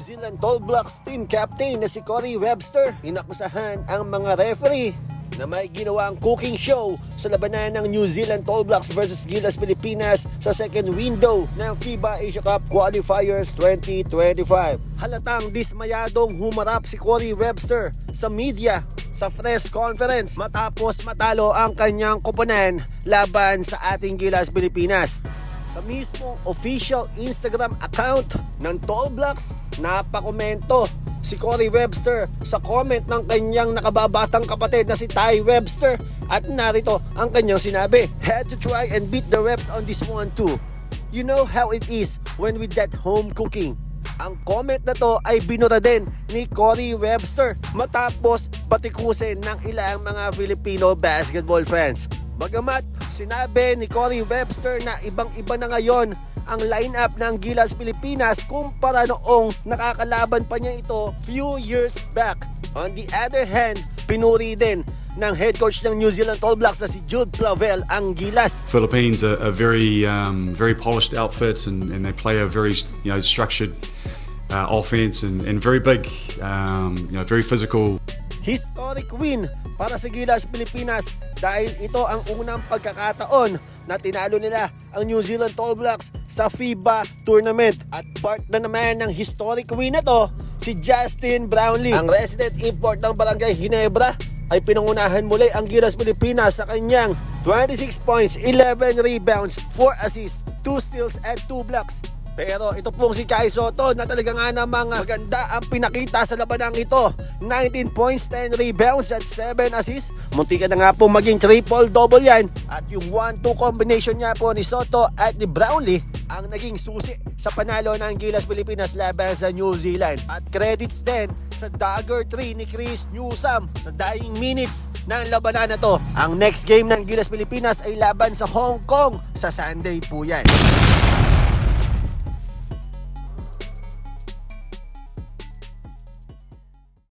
Zealand Tall Blocks team captain na si Corey Webster. Inakusahan ang mga referee na may ginawang cooking show sa labanan ng New Zealand Tall Blocks versus Gilas Pilipinas sa second window ng FIBA Asia Cup Qualifiers 2025. Halatang dismayadong humarap si Corey Webster sa media sa press conference matapos matalo ang kanyang koponan laban sa ating Gilas Pilipinas. Sa mismong official Instagram account ng Tall Blocks, napakomento si Corey Webster sa comment ng kanyang nakababatang kapatid na si Ty Webster at narito ang kanyang sinabi, Had to try and beat the reps on this one too. You know how it is when with that home cooking. Ang comment na to ay binura din ni Corey Webster matapos batikusin ng ilang mga Filipino basketball fans. Bagamat sinabi ni Corey Webster na ibang-iba na ngayon ang lineup ng Gilas Pilipinas kumpara noong nakakalaban pa niya ito few years back. On the other hand, pinuri din ng head coach ng New Zealand All Blacks na si Jude Clavel ang Gilas. Philippines are a very, um, very polished outfit, and, and they play a very, you know, structured uh, offense and, and very big, um, you know, very physical. Historic win para sa Gilas Pilipinas dahil ito ang unang pagkakataon na tinalo nila ang New Zealand All Blacks sa FIBA tournament. At part na naman ng historic win na to, si Justin Brownlee. Ang resident import ng Barangay Ginebra ay pinangunahan muli ang Gilas Pilipinas sa kanyang 26 points, 11 rebounds, 4 assists, 2 steals at 2 blocks. Pero ito pong si Kai Soto na talaga nga namang maganda ang pinakita sa labanang ito. 19 points, 10 rebounds at 7 assists. Munti ka na nga po maging triple-double yan. At yung 1-2 combination niya po ni Soto at ni Brownlee ang naging susi sa panalo ng Gilas Pilipinas laban sa New Zealand. At credits din sa Dagger 3 ni Chris Newsam sa dying minutes ng labanan na to. Ang next game ng Gilas Pilipinas ay laban sa Hong Kong sa Sunday po yan.